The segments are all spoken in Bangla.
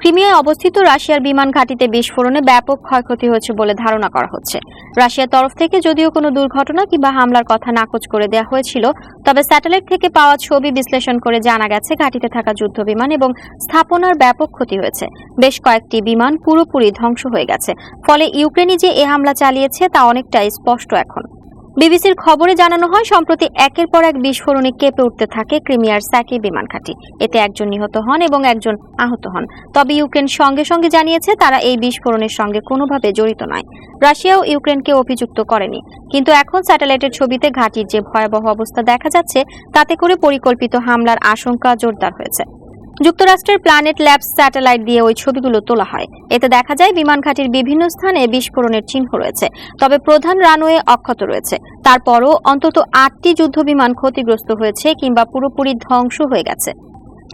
ক্রিমিয়ায় অবস্থিত রাশিয়ার বিমান ঘাঁটিতে বিস্ফোরণে ব্যাপক ক্ষয়ক্ষতি হয়েছে বলে ধারণা করা হচ্ছে। রাশিয়ার তরফ থেকে যদিও কোনো দুর্ঘটনা কিংবা হামলার কথা নাকচ করে দেওয়া হয়েছিল, তবে স্যাটেলাইট থেকে পাওয়া ছবি বিশ্লেষণ করে জানা গেছে ঘাঁটিতে থাকা যুদ্ধ বিমান এবং স্থাপনার ব্যাপক ক্ষতি হয়েছে। বেশ কয়েকটি বিমান পুরোপুরি ধ্বংস হয়ে গেছে, ফলে ইউক্রেনই যে এ হামলা চালিয়েছে তা অনেকটাই স্পষ্ট এখন। বিবিসির খবরে জানানো হয়, সম্প্রতি একের পর এক বিস্ফোরণে কেঁপে উঠতে থাকে ক্রিমিয়ার স্যাকি বিমান ঘাঁটি। এতে একজন নিহত হন এবং একজন আহত হন। তবে ইউক্রেন সঙ্গে সঙ্গে জানিয়েছে, তারা এই বিস্ফোরণের সঙ্গে কোনোভাবে জড়িত নয়। রাশিয়াও ইউক্রেনকে অভিযুক্ত করেনি। কিন্তু এখন স্যাটেলাইটের ছবিতে ঘাঁটির যে ভয়াবহ অবস্থা দেখা যাচ্ছে, তাতে করে পরিকল্পিত হামলার আশঙ্কা জোরদার হয়েছে। যুক্তরাষ্ট্রের প্ল্যানেট ল্যাবস স্যাটেলাইট দিয়ে ওই ছবিগুলো তোলা হয়। এতে দেখা যায় বিমান ঘাঁটির বিভিন্ন স্থানে বিস্ফোরণের চিহ্ন রয়েছে। তবে প্রধান রানওয়ে অক্ষত রয়েছে। তারপরও অন্তত আটটি যুদ্ধবিমান ক্ষতিগ্রস্ত হয়েছে কিংবা পুরোপুরি ধ্বংস হয়ে গেছে।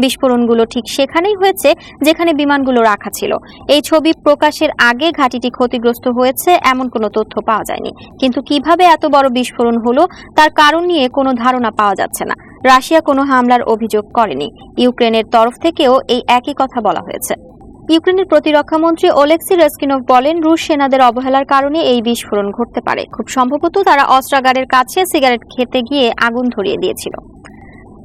বিস্ফোরণগুলো ঠিক সেখানেই হয়েছে যেখানে বিমানগুলো রাখা ছিল। এই ছবি প্রকাশের আগে ঘাঁটিটি ক্ষতিগ্রস্ত হয়েছে এমন কোনো তথ্য পাওয়া যায়নি। কিন্তু কীভাবে এত বড় বিস্ফোরণ হলো, তার কারণ নিয়ে কোনো ধারণা পাওয়া যাচ্ছে না। রাশিয়া কোনো হামলার অভিযোগ করেনি। ইউক্রেনের তরফ থেকেও এই একই কথা বলা হয়েছে। ইউক্রেনের প্রতিরক্ষা মন্ত্রী ওলেক্সি রেস্কিনভ বলেন, রুশ সেনাদের অবহেলার কারণে এই বিস্ফোরণ ঘটতে পারে। খুব সম্ভবত তারা অস্ত্রাগারের কাছে সিগারেট খেতে গিয়ে আগুন ধরিয়ে দিয়েছিল।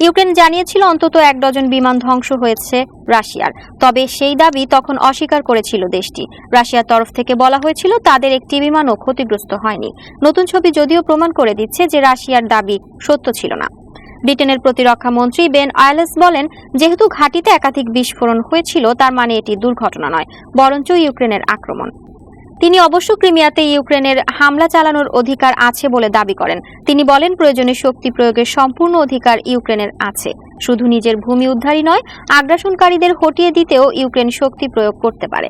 ইউক্রেন জানিয়েছিল, অন্তত এক ডজন বিমান ধ্বংস হয়েছে রাশিয়ার। তবে সেই দাবি তখন অস্বীকার করেছিল দেশটি। রাশিয়ার তরফ থেকে বলা হয়েছিল, তাদের একটি বিমানও ক্ষতিগ্রস্ত হয়নি। নতুন ছবি যদিও প্রমাণ করে দিচ্ছে যে রাশিয়ার দাবি সত্য ছিল না। ব্রিটেনের প্রতিরক্ষা মন্ত্রী বেন আয়লেস বলেন, যেহেতু ঘাঁটিতে একাধিক বিস্ফোরণ হয়েছিল, তার মানে এটি দুর্ঘটনা নয়, বরঞ্চ ইউক্রেনের আক্রমণ। তিনি অবশ্য ক্রিমিয়াতে ইউক্রেনের হামলা চালানোর অধিকার আছে বলে দাবি করেন। তিনি বলেন প্রয়োজনে শক্তি প্রয়োগের সম্পূর্ণ অধিকার ইউক্রেনের আছে। শুধু নিজের ভূমি উদ্ধারই নয়, আগ্রাসনকারীদের হটিয়ে দিতেও ইউক্রেন শক্তি প্রয়োগ করতে পারে।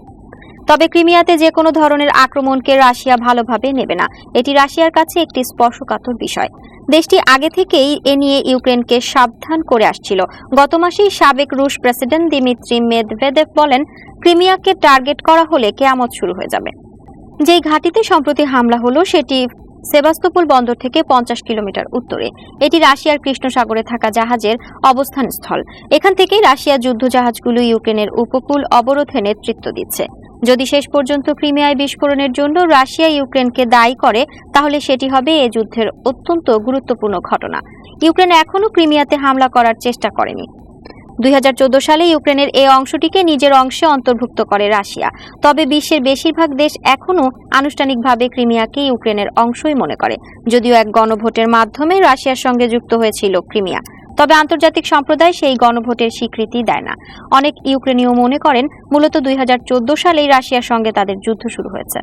তবে ক্রিমিয়াতে যে কোনো ধরনের আক্রমণকে রাশিয়া ভালোভাবে নেবে না। এটি রাশিয়ার কাছে একটি স্পর্শকাতর বিষয়। দেশটি আগে থেকেই এ নিয়ে ইউক্রেনকে সাবধান করে আসছিল। গত মাসেই সাবেক রুশ প্রেসিডেন্ট দিমিত্রি মেদভেদেভ বলেন, ক্রিমিয়াকে টার্গেট করা হলে কেয়ামত শুরু হয়ে যাবে। যেই ঘাটিতে সম্প্রতি হামলা হলো, সেটি সেবাস্তোপোল বন্দর থেকে পঞ্চাশ কিলোমিটার উত্তরে। এটি রাশিয়ার কৃষ্ণ সাগরে থাকা জাহাজের অবস্থান স্থল এখান থেকেই রাশিয়া যুদ্ধ জাহাজগুলো ইউক্রেনের উপকূল অবরোধে নেতৃত্ব দিচ্ছে। যদি শেষ পর্যন্ত ক্রিমিয়ায় বিস্ফোরণের জন্য রাশিয়া ইউক্রেনকে দায়ী করে, তাহলে সেটি হবে এ যুদ্ধের অত্যন্ত গুরুত্বপূর্ণ ঘটনা। ইউক্রেন এখনও ক্রিমিয়াতে হামলা করার চেষ্টা করেনি। দুই হাজার চোদ্দ সালে ইউক্রেনের এই অংশটিকে নিজের অংশে অন্তর্ভুক্ত করে রাশিয়া। তবে বিশ্বের বেশিরভাগ দেশ এখনও আনুষ্ঠানিকভাবে ক্রিমিয়াকে ইউক্রেনের অংশই মনে করে, যদিও এক গণভোটের মাধ্যমে রাশিয়ার সঙ্গে যুক্ত হয়েছিল ক্রিমিয়া। তবে আন্তর্জাতিক সম্প্রদায় সেই গণভোটের স্বীকৃতি দেয় না। অনেক ইউক্রেনীয় মনে করেন, মূলত দুই হাজার চোদ্দ সালেই রাশিয়ার সঙ্গে তাদের যুদ্ধ শুরু হয়েছে।